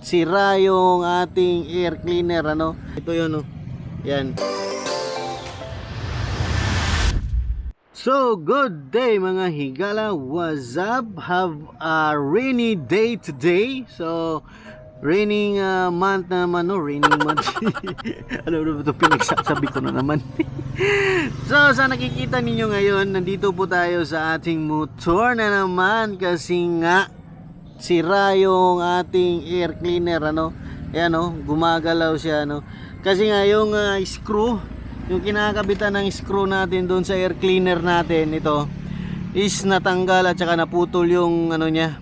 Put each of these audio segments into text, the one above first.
sira yung ating air cleaner ano. Ito yun oh. Yan. So, good day mga higala. What's up? Have a rainy day today. So, raining uh, month na naman, no? Raining month. ano ba ito pinagsasabi ko na naman? so, sa nakikita ninyo ngayon, nandito po tayo sa ating motor na naman kasi nga sira yung ating air cleaner, ano? Ayan, no? Gumagalaw siya, no? Kasi nga yung uh, screw, yung kinakabitan ng screw natin doon sa air cleaner natin ito is natanggal at saka naputol yung ano niya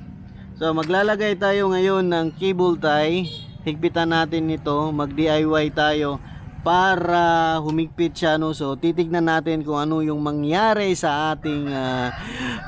so maglalagay tayo ngayon ng cable tie higpitan natin ito mag DIY tayo para humigpit siya no so titignan natin kung ano yung mangyari sa ating ah,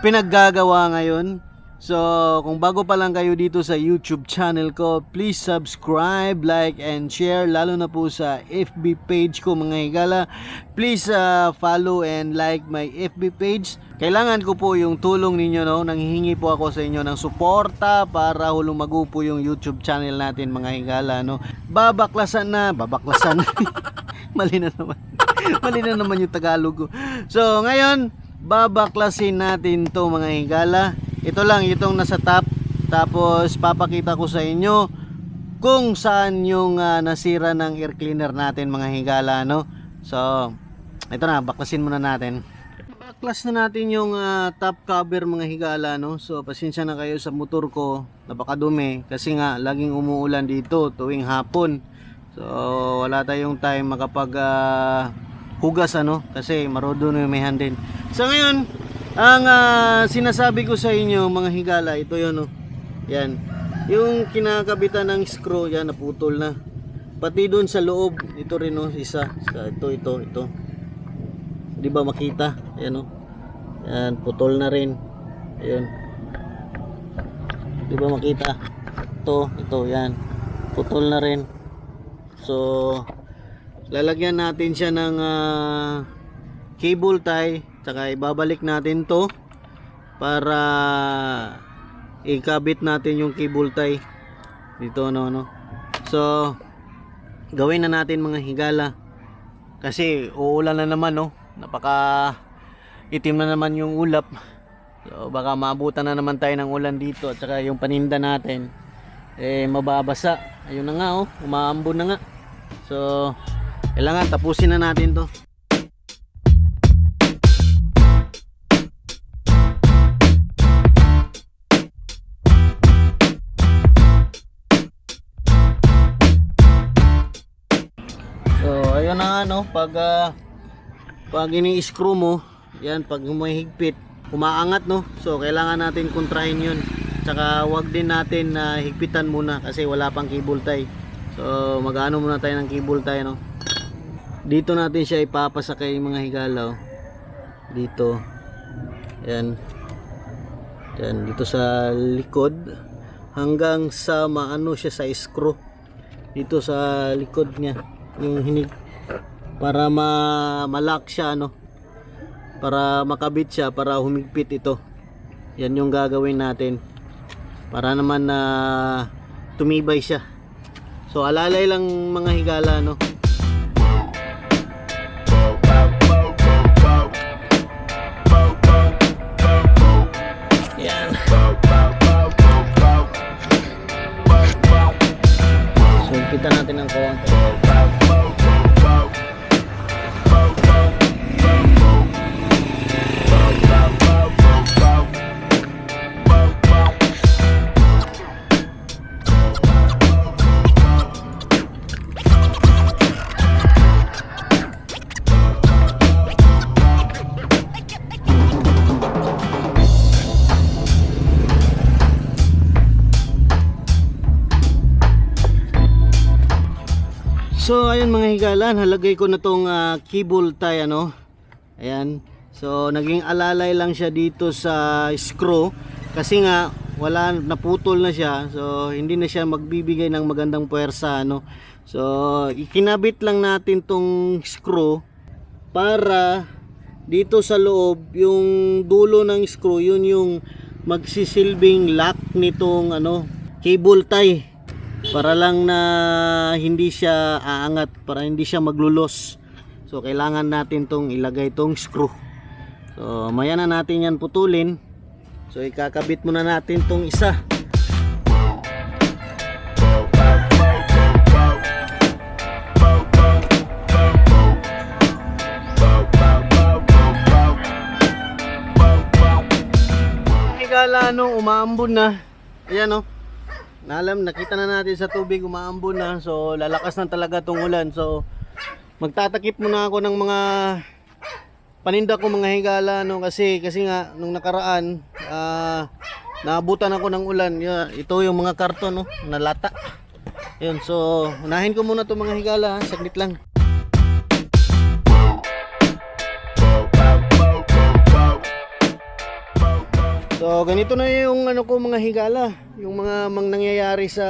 pinaggagawa ngayon So, kung bago pa lang kayo dito sa YouTube channel ko, please subscribe, like, and share, lalo na po sa FB page ko mga higala. Please uh, follow and like my FB page. Kailangan ko po yung tulong ninyo, no? Nanghihingi po ako sa inyo ng suporta para hulumago po yung YouTube channel natin mga higala, no? Babaklasan na, babaklasan. Mali na naman. Mali na naman yung Tagalog ko. So, ngayon, babaklasin natin to mga higala ito lang itong nasa top. Tapos papakita ko sa inyo kung saan yung ah, nasira ng air cleaner natin mga higala no? So ito na baklasin muna natin. Baklas na natin yung ah, top cover mga higala no? So pasensya na kayo sa motor ko napakadumi kasi nga laging umuulan dito tuwing hapon. So wala tayong time makapag ah, hugas ano? Kasi marodo na yung may din so ngayon ang ah, sinasabi ko sa inyo mga higala, ito yun oh. Yan. Yung kinakabitan ng screw, yan naputol na. Pati doon sa loob, ito rin oh, isa. Sa ito, ito, ito. Di ba makita? Ayan oh. Yan, putol na rin. Ayan. Di ba makita? Ito, ito, yan. Putol na rin. So, lalagyan natin siya ng ah, cable tie Tsaka ibabalik natin to para ikabit natin yung cable tie dito no no. So gawin na natin mga higala kasi uulan na naman no. Napaka itim na naman yung ulap. So baka maabutan na naman tayo ng ulan dito at saka yung paninda natin eh mababasa. Ayun na nga oh, umaambon na nga. So kailangan tapusin na natin to. Pag ah, pag ini-screw mo, yan pag humihigpit, umaangat no. So, kailangan natin kontrahin 'yun. Tsaka wag din natin na higpitan muna kasi wala pang cable tie. So, mag-ano muna tayo ng cable tie no. Dito natin siya ipapasakay mga higalaw. Dito. Yan. Yan dito sa likod hanggang sa maano siya sa screw dito sa likod niya yung hinig para ma malak siya ano? Para makabit siya para humigpit ito. Yan yung gagawin natin. Para naman na tumibay siya. So alalay lang mga higala no yan. So higpitan natin ng kawang So ayun mga higalan, halagay ko na tong ah, cable tie ano. Ayan. So naging alalay lang siya dito sa screw kasi nga wala naputol na siya. So hindi na siya magbibigay ng magandang puwersa ano. So ikinabit lang natin tong screw para dito sa loob yung dulo ng screw yun yung magsisilbing lock nitong ano cable tie para lang na hindi siya aangat para hindi siya maglulos so kailangan natin tong ilagay tong screw so maya na natin yan putulin so ikakabit muna natin tong isa no, umaambon na. Ayan no. Nalam, nakita na natin sa tubig umaambon na. So lalakas na talaga tong ulan. So magtatakip muna ako ng mga paninda ko mga higala no kasi kasi nga nung nakaraan ah naabutan ako ng ulan. Yeah, ito yung mga karton no, nalata. Yun, so unahin ko muna to mga higala, ha, saglit lang. So ganito na yung ano ko mga higala, yung mga mang nangyayari sa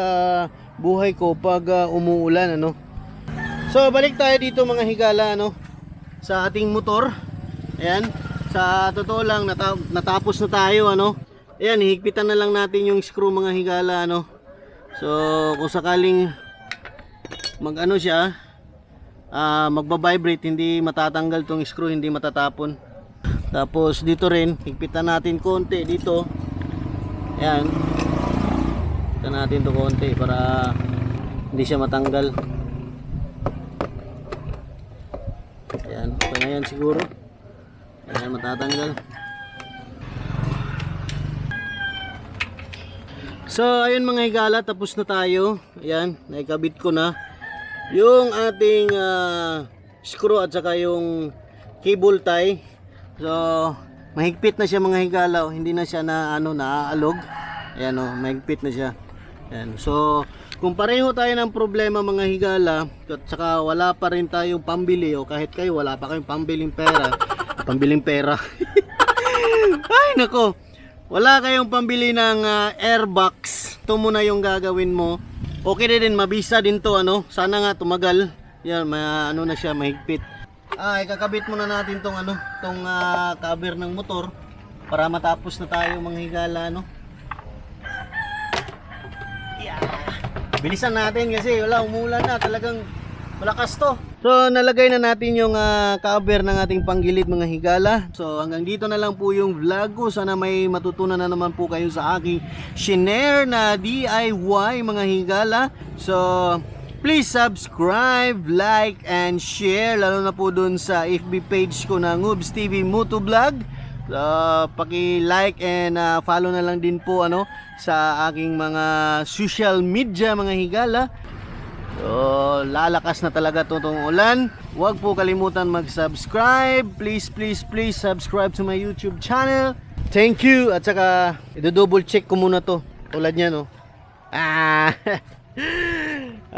buhay ko pag ah, umuulan ano. So balik tayo dito mga higala ano sa ating motor. Ayan, sa totoo lang nata- natapos na tayo ano. Ayan, higpitan na lang natin yung screw mga higala ano. So kung sakaling mag ano siya, ah magba-vibrate, hindi matatanggal tong screw, hindi matatapon. Tapos dito rin, higpitan natin konti dito. Ayan. Higpitan natin to konti para hindi siya matanggal. Ayan, okay na yan siguro. Ayan, matatanggal. So, ayun mga higala, tapos na tayo. Ayan, naikabit ko na. Yung ating ah, screw at saka yung cable tie. So, mahigpit na siya mga higala. oh. Hindi na siya na ano, naaalog. Ayan oh, mahigpit na siya. Ayan. So, kung pareho tayo ng problema mga higala, at saka wala pa rin tayong pambili o kahit kayo wala pa kayong pambiling pera, pambiling pera. Ay nako. Wala kayong pambili ng ah, airbox. Ito muna yung gagawin mo. Okay na din, mabisa din to ano. Sana nga tumagal. Yan, ma ano na siya, mahigpit. Ah, ikakabit muna natin tong ano, tong ah, cover ng motor para matapos na tayo mga higala no. Yeah. Bilisan natin kasi wala umulan na, talagang malakas to. So nalagay na natin yung ah, cover ng ating panggilid mga higala. So hanggang dito na lang po yung vlog ko. Sana may matutunan na naman po kayo sa aking shinare na DIY mga higala. So please subscribe, like, and share. Lalo na po dun sa FB page ko na Ngubs TV Moto Vlog. So, paki-like and ah, follow na lang din po ano sa aking mga social media mga higala. So, lalakas na talaga to tong ulan. Huwag po kalimutan mag-subscribe. Please, please, please subscribe to my YouTube channel. Thank you. At saka, i-double check ko muna to. Tulad niya, no? Ah!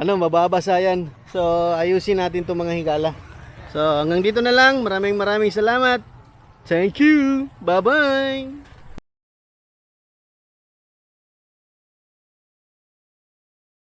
Ano, mababasa yan. So, ayusin natin to mga higala. So, hanggang dito na lang. Maraming maraming salamat. Thank you. Bye-bye.